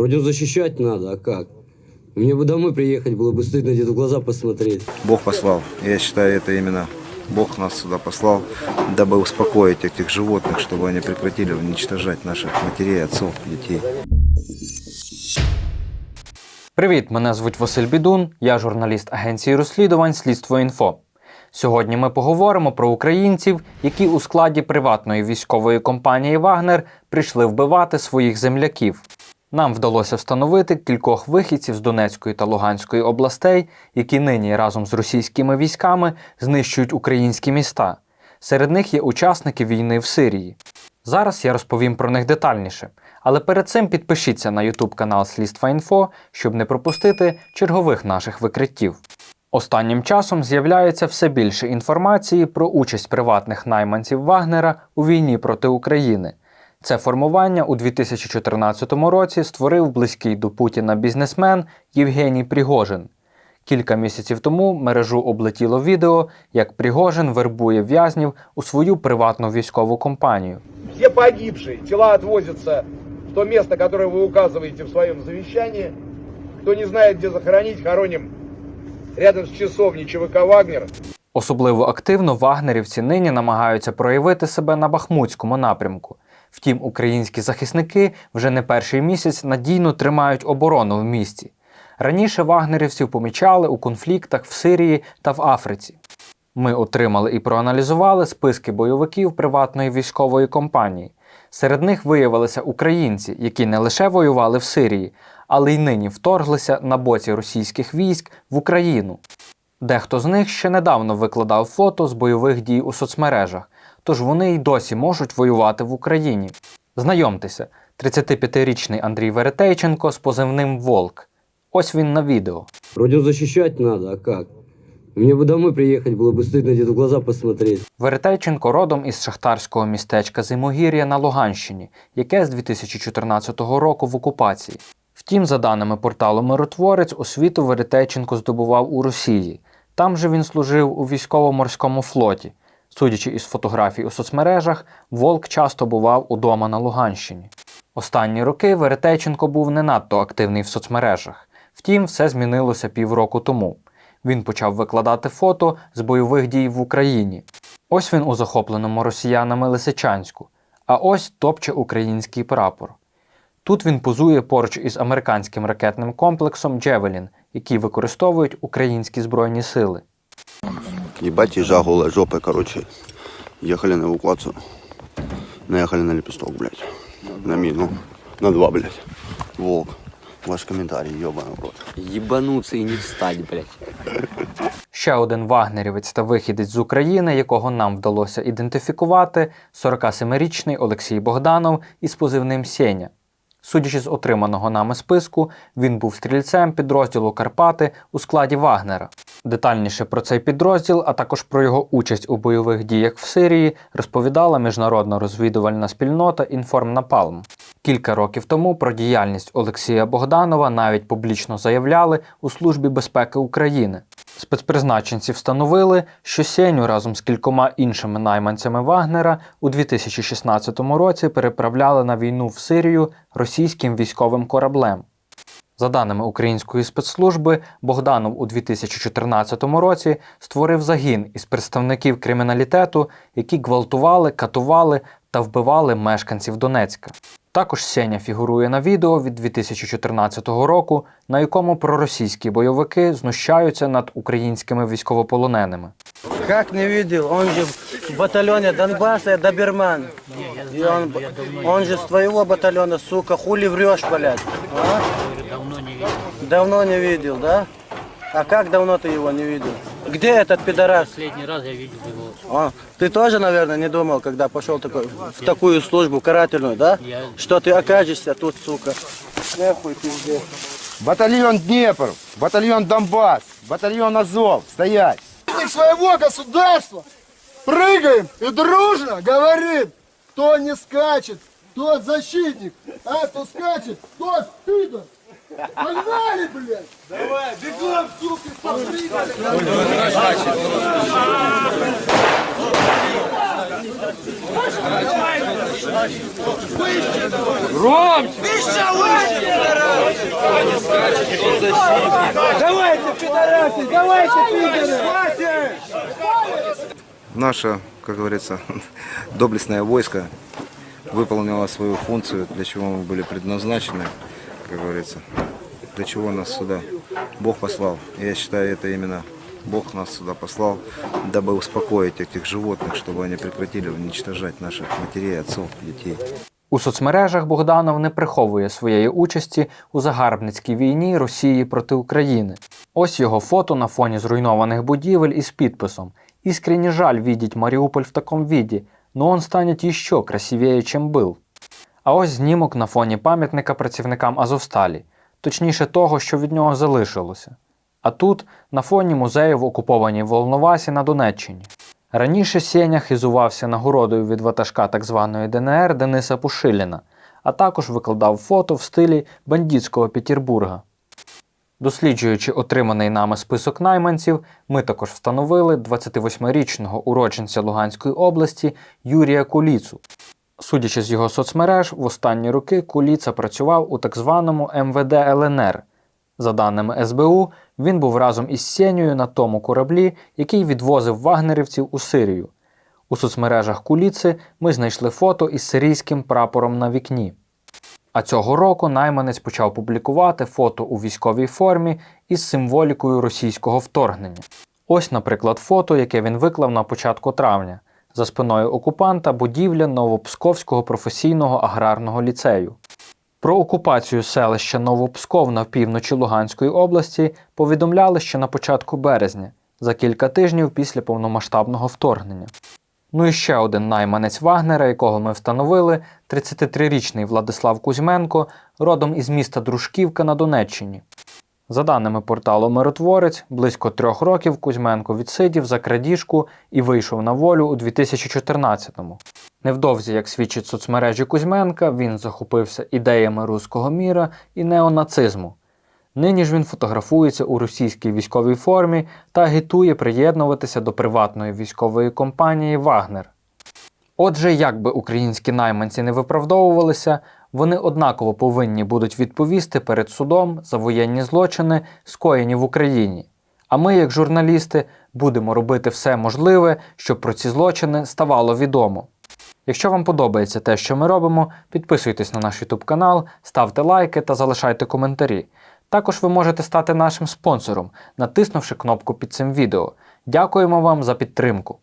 Родину защищать надо, а как? Мне бы домой приехать, было бы стыдно где-то в глаза посмотреть. Бог послал. Я считаю, это именно Бог нас сюда послал, дабы успокоить этих животных, чтобы они прекратили уничтожать наших матерей, отцов, детей. Привіт, мене звуть Василь Бідун, я журналіст агенції розслідувань Слідство інфо. Сьогодні ми поговоримо про українців, які у складі приватної військової компанії Вагнер прийшли вбивати своїх земляків. Нам вдалося встановити кількох вихідців з Донецької та Луганської областей, які нині разом з російськими військами знищують українські міста. Серед них є учасники війни в Сирії. Зараз я розповім про них детальніше, але перед цим підпишіться на YouTube канал Слідства Інфо, щоб не пропустити чергових наших викриттів. Останнім часом з'являється все більше інформації про участь приватних найманців Вагнера у війні проти України. Це формування у 2014 році створив близький до Путіна бізнесмен Євгеній Пригожин. Кілька місяців тому мережу облетіло відео, як Пригожин вербує в'язнів у свою приватну військову компанію. Все погибшие тела отвозятся в то место, которое вы указываете в своем завещании. Кто не знает, где захоронить, хороним рядом с часовней ЧВК «Вагнер». Особливо активно вагнерівці нині намагаються проявити себе на Бахмутському напрямку. Втім, українські захисники вже не перший місяць надійно тримають оборону в місті. Раніше вагнерівців помічали у конфліктах в Сирії та в Африці. Ми отримали і проаналізували списки бойовиків приватної військової компанії. Серед них виявилися українці, які не лише воювали в Сирії, але й нині вторглися на боці російських військ в Україну. Дехто з них ще недавно викладав фото з бойових дій у соцмережах, тож вони й досі можуть воювати в Україні. Знайомтеся, 35-річний Андрій Веретейченко з позивним Волк. Ось він на відео. Родину защищать надо, а как? Мне бы домой приехать, было бы стыдно где-то в глаза посмотреть. Веретейченко родом із шахтарського містечка Зимогір'я на Луганщині, яке з 2014 року в окупації. Втім, за даними порталу Миротворець, освіту Веретейченко здобував у Росії. Там же він служив у військово-морському флоті. Судячи із фотографій у соцмережах, Волк часто бував удома на Луганщині. Останні роки Веретейченко був не надто активний в соцмережах. Втім, все змінилося півроку тому. Він почав викладати фото з бойових дій в Україні. Ось він у захопленому росіянами Лисичанську, а ось топче український прапор. Тут він позує поруч із американським ракетним комплексом Джевелін, який використовують українські збройні сили. Ебать, ежа голая жопа, короче. Ехали на эвакуацию. Наехали на лепесток, блядь. На мину. На два, блядь. Волк. Ваш комментарий, ебаный в рот. Ебануться и не встать, блядь. Ще один вагнерівець та вихідець з України, якого нам вдалося ідентифікувати, 47-річний Олексій Богданов із позивним Сеня. Судячи з отриманого нами списку, він був стрільцем підрозділу Карпати у складі Вагнера. Детальніше про цей підрозділ, а також про його участь у бойових діях в Сирії, розповідала міжнародна розвідувальна спільнота Інформнапалм. Кілька років тому про діяльність Олексія Богданова навіть публічно заявляли у Службі безпеки України. Спецпризначенці встановили, що Сеню разом з кількома іншими найманцями Вагнера у 2016 році переправляли на війну в Сирію російським військовим кораблем. За даними української спецслужби, Богданов у 2014 році створив загін із представників криміналітету, які гвалтували, катували та вбивали мешканців Донецька. Також Сеня фігурує на відео від 2014 року, на якому проросійські бойовики знущаються над українськими військовополоненими. Как не видел? Он же в батальоне Донбасса Доберман. И же с твоего батальона, сука, хули врешь, блядь? А? Давно не видел. Да? А как давно ты его не видел? Где этот пидорас? Последний раз я видел его. А, ты тоже, наверное, не думал, когда пошел такой, в такую службу карательную, да? Я- Что ты окажешься тут, сука. Нахуй пиздец. Батальон Днепр, батальон Донбасс, батальон Азов. Стоять! своего государства прыгаем и дружно говорим, кто не скачет, тот защитник, а кто скачет, тот пидор. Погнали, блядь! Давай, бегом, сука, попрыгали! Наше, как говорится, доблестное войско выполнило свою функцию, для чего мы были предназначены, как говорится, для чего нас сюда Бог послал. Я считаю, это именно Бог нас сюда послал, дабы успокоить этих животных, чтобы они прекратили уничтожать наших матерей, отцов, детей. У соцмережах Богданов не приховує своєї участі у загарбницькій війні Росії проти України. Ось його фото на фоні зруйнованих будівель із підписом «Искренне жаль видеть Маріуполь в такому віді, но он станет еще красивее, чем был». А ось знімок на фоні пам'ятника працівникам Азовсталі, точніше того, що від нього залишилося. А тут на фоні музею в окупованій Волновасі на Донеччині. Раніше Сеня хизувався нагородою від ватажка так званої ДНР Дениса Пушиліна, а також викладав фото в стилі бандитського Петербурга. Досліджуючи отриманий нами список найманців, ми також встановили 28-річного уродженця Луганської області Юрія Куліцу. Судячи з його соцмереж, в останні роки Куліца працював у так званому МВД ЛНР. За даними СБУ, він був разом із Сенєю на тому кораблі, який відвозив вагнерівців у Сирію. У соцмережах Куліци ми знайшли фото із сирійським прапором на вікні. А цього року найманець почав публікувати фото у військовій формі із символікою російського вторгнення. Ось, наприклад, фото, яке він виклав на початку травня. За спиною окупанта будівля Новопсковського професійного аграрного ліцею. Про окупацію селища Новопсков на півночі Луганської області повідомляли ще на початку березня, за кілька тижнів після повномасштабного вторгнення. Ну і ще один найманець Вагнера, якого ми встановили, 33-річний Владислав Кузьменко, родом із міста Дружківка на Донеччині. За даними порталу Миротворець, близько трьох років Кузьменко відсидів за крадіжку і вийшов на волю у 2014-му. Невдовзі, як свідчить соцмережі Кузьменка, він захопився ідеями руського міра і неонацизму. Нині ж він фотографується у російській військовій формі та агітує приєднуватися до приватної військової компанії Вагнер. Отже, як би українські найманці не виправдовувалися, вони однаково повинні будуть відповісти перед судом за воєнні злочини, скоєні в Україні. А ми, як журналісти, будемо робити все можливе, щоб про ці злочини ставало відомо. Якщо вам подобається те, що ми робимо, підписуйтесь на наш YouTube канал, ставте лайки та залишайте коментарі. Також ви можете стати нашим спонсором, натиснувши кнопку під цим відео. Дякуємо вам за підтримку.